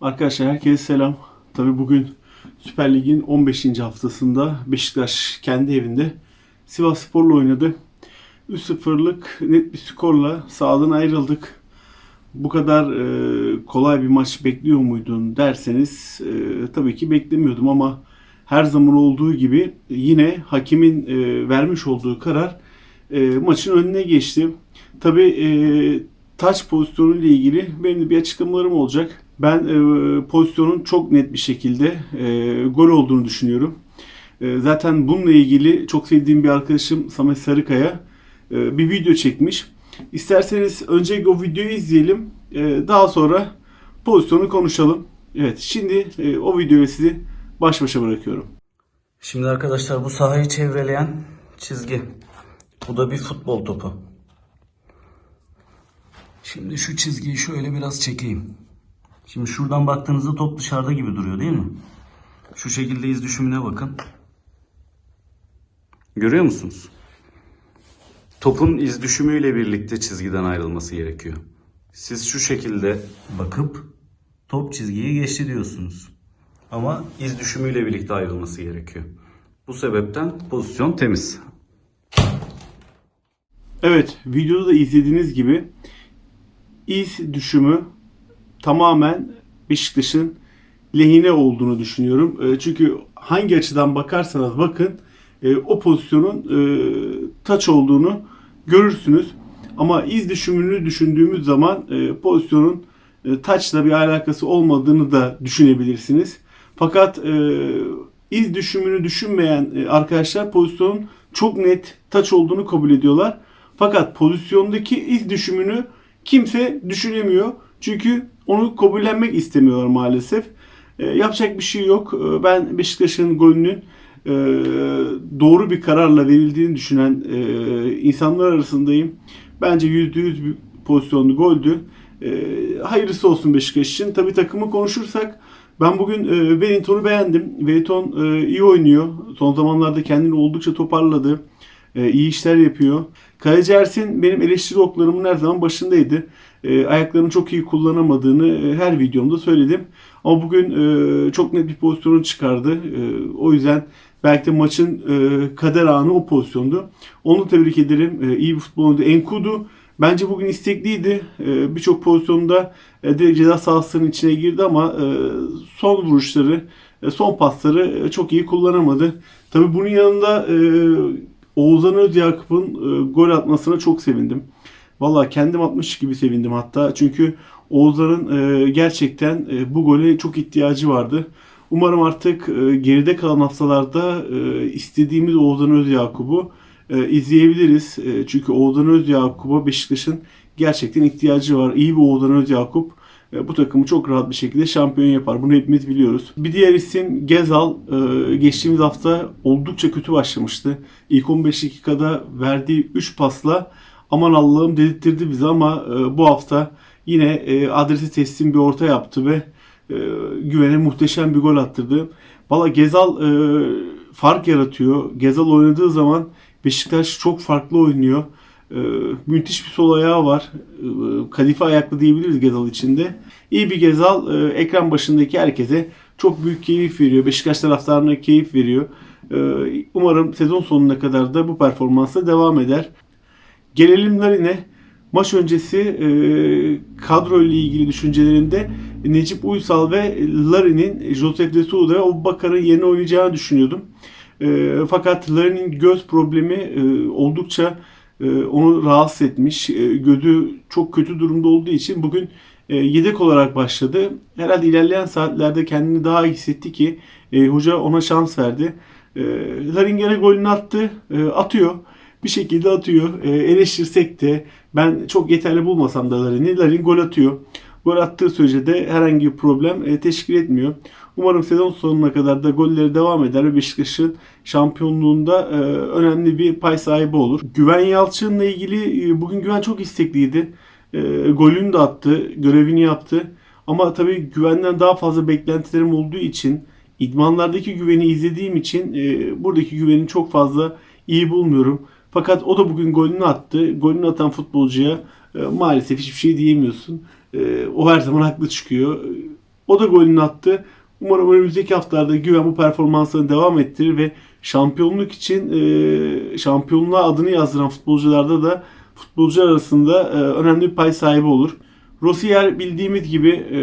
Arkadaşlar herkese selam. Tabii bugün Süper Lig'in 15. haftasında Beşiktaş kendi evinde Sivas Spor'la oynadı. 3-0'lık net bir skorla sahadan ayrıldık. Bu kadar e, kolay bir maç bekliyor muydun derseniz e, tabii ki beklemiyordum ama her zaman olduğu gibi yine hakemin e, vermiş olduğu karar e, maçın önüne geçti. Tabii e, taç pozisyonu ile ilgili benim de bir açıklamalarım olacak. Ben e, pozisyonun çok net bir şekilde e, gol olduğunu düşünüyorum. E, zaten bununla ilgili çok sevdiğim bir arkadaşım Samet Sarıkaya e, bir video çekmiş. İsterseniz önce o videoyu izleyelim. E, daha sonra pozisyonu konuşalım. Evet şimdi e, o videoyu sizi baş başa bırakıyorum. Şimdi arkadaşlar bu sahayı çevreleyen çizgi. Bu da bir futbol topu. Şimdi şu çizgiyi şöyle biraz çekeyim. Şimdi şuradan baktığınızda top dışarıda gibi duruyor değil mi? Şu şekilde iz düşümüne bakın. Görüyor musunuz? Topun iz düşümüyle birlikte çizgiden ayrılması gerekiyor. Siz şu şekilde bakıp top çizgiyi geçti diyorsunuz. Ama iz düşümüyle birlikte ayrılması gerekiyor. Bu sebepten pozisyon temiz. Evet, videoda da izlediğiniz gibi iz düşümü tamamen Beşiktaş'ın lehine olduğunu düşünüyorum. E, Çünkü hangi açıdan bakarsanız bakın e, o pozisyonun e, taç olduğunu görürsünüz. Ama iz düşümünü düşündüğümüz zaman e, pozisyonun e, taçla bir alakası olmadığını da düşünebilirsiniz. Fakat e, iz düşümünü düşünmeyen e, arkadaşlar pozisyonun çok net taç olduğunu kabul ediyorlar. Fakat pozisyondaki iz düşümünü kimse düşünemiyor. Çünkü onu kabullenmek istemiyorlar maalesef. E, yapacak bir şey yok. E, ben Beşiktaş'ın golünün e, doğru bir kararla verildiğini düşünen e, insanlar arasındayım. Bence %100 bir pozisyonlu goldü. E, hayırlısı olsun Beşiktaş için. Tabii takımı konuşursak ben bugün e, Wellington'u beğendim. Wellington e, iyi oynuyor. Son zamanlarda kendini oldukça toparladı. E, iyi işler yapıyor. Kaleci Ersin benim eleştiri oklarımın her zaman başındaydı. E, ayaklarını çok iyi kullanamadığını e, her videomda söyledim. Ama bugün e, çok net bir pozisyonu çıkardı. E, o yüzden belki de maçın e, kader anı o pozisyondu. Onu tebrik ederim. E, iyi bir futbol oynadı. Enkudu bence bugün istekliydi. E, Birçok pozisyonda e, direkt ceza sahasının içine girdi ama e, son vuruşları, e, son pasları e, çok iyi kullanamadı. Tabii bunun yanında e, Oğuzhan Özyakup'un e, gol atmasına çok sevindim. Valla kendim atmış gibi sevindim hatta. Çünkü Oğuzhan'ın e, gerçekten e, bu gole çok ihtiyacı vardı. Umarım artık e, geride kalan haftalarda e, istediğimiz Oğuzhan Özyakup'u e, izleyebiliriz. E, çünkü Oğuzhan Özyakup'a Beşiktaş'ın gerçekten ihtiyacı var. İyi bir Oğuzhan Özyakup bu takımı çok rahat bir şekilde şampiyon yapar. Bunu hepimiz biliyoruz. Bir diğer isim Gezal. E, geçtiğimiz hafta oldukça kötü başlamıştı. İlk 15 dakikada verdiği 3 pasla aman Allah'ım dedirttirdi bizi ama e, bu hafta yine e, adresi teslim bir orta yaptı ve e, güvene muhteşem bir gol attırdı. Valla Gezal fark yaratıyor. Gezal oynadığı zaman Beşiktaş çok farklı oynuyor. E, müthiş bir sol ayağı var. E, kadife ayaklı diyebiliriz Gezal içinde. İyi bir Gezal e, ekran başındaki herkese çok büyük keyif veriyor. Beşiktaş taraftarına keyif veriyor. E, umarım sezon sonuna kadar da bu performansla devam eder. Gelelim Larin'e. Maç öncesi e, kadro ile ilgili düşüncelerinde Necip Uysal ve Larin'in Josef de Souza ve Abubakar'ın yerine oynayacağını düşünüyordum. E, fakat Larin'in göz problemi e, oldukça e, onu rahatsız etmiş. E, gözü çok kötü durumda olduğu için bugün e, yedek olarak başladı. Herhalde ilerleyen saatlerde kendini daha iyi hissetti ki e, hoca ona şans verdi. E, Larin gene golünü attı. E, atıyor bir şekilde atıyor. Eleştirsek de ben çok yeterli bulmasam da Larin'i. Larin gol atıyor. Gol attığı sürece de herhangi bir problem e, teşkil etmiyor. Umarım sezon sonuna kadar da golleri devam eder ve Beşiktaş'ın şampiyonluğunda e, önemli bir pay sahibi olur. Güven Yalçın'la ilgili e, bugün Güven çok istekliydi. Golünü de attı, görevini yaptı. Ama tabii güvenden daha fazla beklentilerim olduğu için idmanlardaki güveni izlediğim için buradaki güveni çok fazla iyi bulmuyorum. Fakat o da bugün golünü attı. Golünü atan futbolcuya maalesef hiçbir şey diyemiyorsun. E, o her zaman haklı çıkıyor. O da golünü attı. Umarım önümüzdeki haftalarda Güven bu performansını devam ettirir ve şampiyonluk için e, şampiyonluğa adını yazdıran futbolcularda da futbolcular arasında e, önemli bir pay sahibi olur. Rosier bildiğimiz gibi e,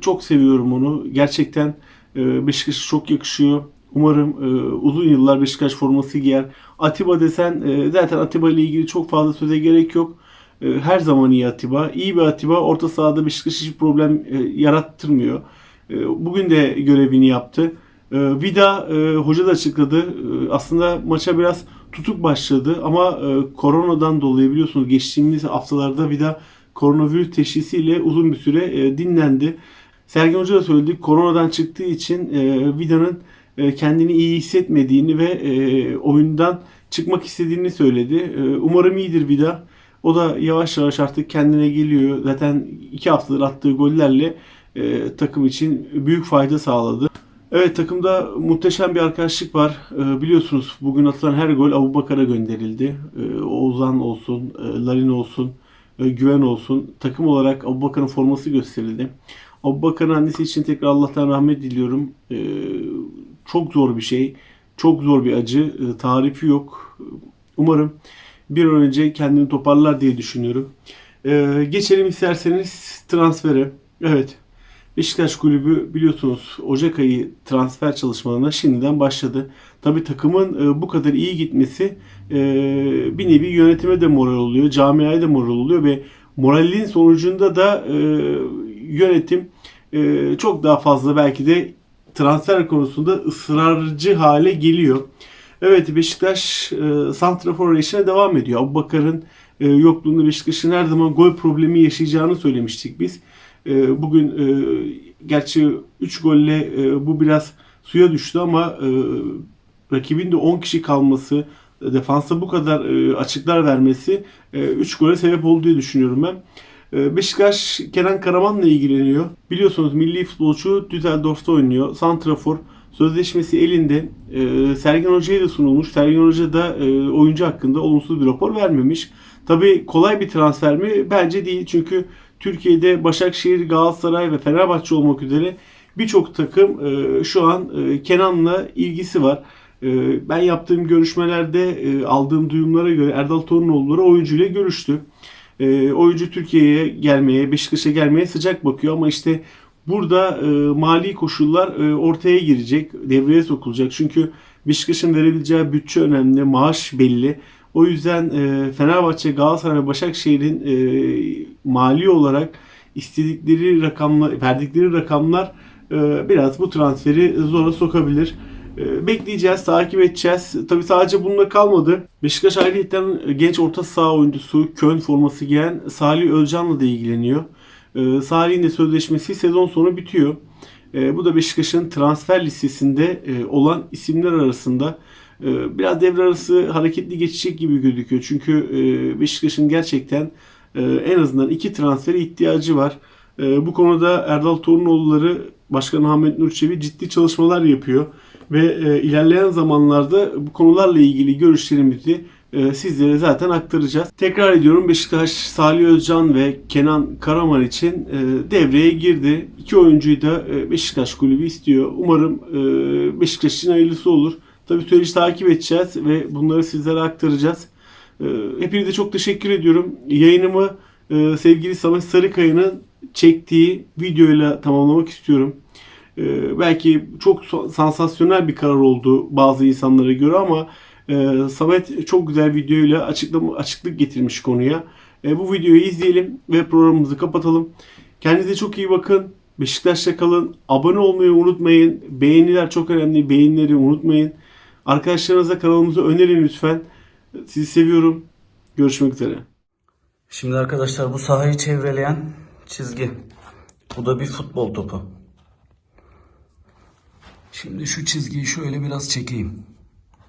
çok seviyorum onu. Gerçekten e, Beşiktaş'a çok yakışıyor. Umarım e, uzun yıllar Beşiktaş forması giyer. Atiba desen e, zaten Atiba ile ilgili çok fazla söze gerek yok. E, her zaman iyi Atiba. İyi bir Atiba orta sahada Beşiktaş hiç problem e, yarattırmıyor. E, bugün de görevini yaptı. Vida hoca da açıkladı. Aslında maça biraz tutuk başladı ama koronadan dolayı biliyorsunuz geçtiğimiz haftalarda Vida koronavirüs teşhisiyle uzun bir süre dinlendi. Sergen Hoca da söyledi. Koronadan çıktığı için Vida'nın kendini iyi hissetmediğini ve oyundan çıkmak istediğini söyledi. Umarım iyidir Vida. O da yavaş yavaş artık kendine geliyor. Zaten iki haftadır attığı gollerle e, takım için büyük fayda sağladı. Evet takımda muhteşem bir arkadaşlık var. E, biliyorsunuz bugün atılan her gol Abu Bakar'a gönderildi. E, Oğuzhan olsun, e, Larin olsun, e, Güven olsun. Takım olarak Abu Bakar'ın forması gösterildi. Abu Bakar'ın annesi için tekrar Allah'tan rahmet diliyorum. E, çok zor bir şey. Çok zor bir acı. E, tarifi yok. Umarım bir an önce kendini toparlar diye düşünüyorum. E, geçelim isterseniz transfere. Evet. Beşiktaş Kulübü biliyorsunuz Ocak ayı transfer çalışmalarına şimdiden başladı. Tabi takımın e, bu kadar iyi gitmesi e, bir nevi yönetime de moral oluyor, camiaya da moral oluyor ve moralin sonucunda da e, yönetim çok daha fazla belki de transfer konusunda ısrarcı hale geliyor. Evet Beşiktaş e, santrafor arayışına devam ediyor. Abubakar'ın e, yokluğunda Beşiktaş'ın her zaman gol problemi yaşayacağını söylemiştik biz. E, bugün e, gerçi 3 golle e, bu biraz suya düştü ama e, rakibin de 10 kişi kalması, e, defansa bu kadar e, açıklar vermesi 3 gole sebep oldu diye düşünüyorum ben. E, Beşiktaş Kenan Karaman'la ilgileniyor. Biliyorsunuz milli futbolcu Düsseldorf'ta oynuyor. Santrafor sözleşmesi elinde. E, Sergen Hoca'ya da sunulmuş. Sergen Hoca da e, oyuncu hakkında olumsuz bir rapor vermemiş. Tabii kolay bir transfer mi? Bence değil. Çünkü Türkiye'de Başakşehir, Galatasaray ve Fenerbahçe olmak üzere birçok takım e, şu an e, Kenan'la ilgisi var. Ben yaptığım görüşmelerde aldığım duyumlara göre Erdal Torunoğulları oyuncuyla görüştü. E, oyuncu Türkiye'ye gelmeye, Beşiktaş'a gelmeye sıcak bakıyor ama işte burada e, mali koşullar e, ortaya girecek, devreye sokulacak. Çünkü Beşiktaş'ın verebileceği bütçe önemli, maaş belli. O yüzden e, Fenerbahçe, Galatasaray ve Başakşehir'in e, mali olarak istedikleri rakamlar, verdikleri rakamlar e, biraz bu transferi zora sokabilir. E, bekleyeceğiz, takip edeceğiz. Tabii sadece bununla kalmadı. Beşiktaş ayrıyeten genç orta saha oyuncusu Köln forması giyen Salih Özcan'la da ilgileniyor. E, Salih'in de sözleşmesi sezon sonu bitiyor. E, bu da Beşiktaş'ın transfer listesinde e, olan isimler arasında. E, biraz devre arası hareketli geçecek gibi gözüküyor. Çünkü e, Beşiktaş'ın gerçekten e, en azından iki transfere ihtiyacı var. E, bu konuda Erdal Torunoğulları Başkan Ahmet Nur Çebi ciddi çalışmalar yapıyor. Ve e, ilerleyen zamanlarda bu konularla ilgili görüşlerimizi e, sizlere zaten aktaracağız. Tekrar ediyorum Beşiktaş Salih Özcan ve Kenan Karaman için e, devreye girdi. İki oyuncuyu da e, Beşiktaş kulübü istiyor. Umarım e, Beşiktaş için hayırlısı olur. Tabii süreci takip edeceğiz ve bunları sizlere aktaracağız. E, hepinize çok teşekkür ediyorum. Yayınımı e, sevgili Samet Sarıkaya'nın çektiği videoyla tamamlamak istiyorum. Ee, belki çok sansasyonel bir karar oldu bazı insanlara göre ama e, Samet çok güzel videoyla açıklama, açıklık getirmiş konuya. E, bu videoyu izleyelim ve programımızı kapatalım. Kendinize çok iyi bakın. Beşiktaş'ta kalın. Abone olmayı unutmayın. Beğeniler çok önemli. Beğenileri unutmayın. Arkadaşlarınıza kanalımızı önerin lütfen. Sizi seviyorum. Görüşmek üzere. Şimdi arkadaşlar bu sahayı çevreleyen çizgi. Bu da bir futbol topu. Şimdi şu çizgiyi şöyle biraz çekeyim.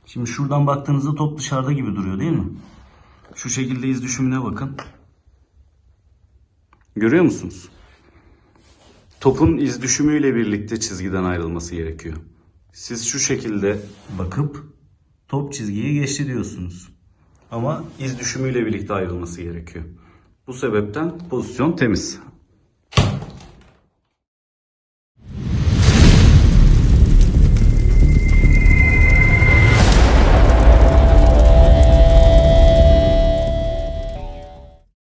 Şimdi şuradan baktığınızda top dışarıda gibi duruyor değil mi? Şu şekilde iz düşümüne bakın. Görüyor musunuz? Topun iz düşümüyle birlikte çizgiden ayrılması gerekiyor. Siz şu şekilde bakıp top çizgiyi geçti diyorsunuz. Ama iz düşümüyle birlikte ayrılması gerekiyor. Bu sebepten pozisyon temiz.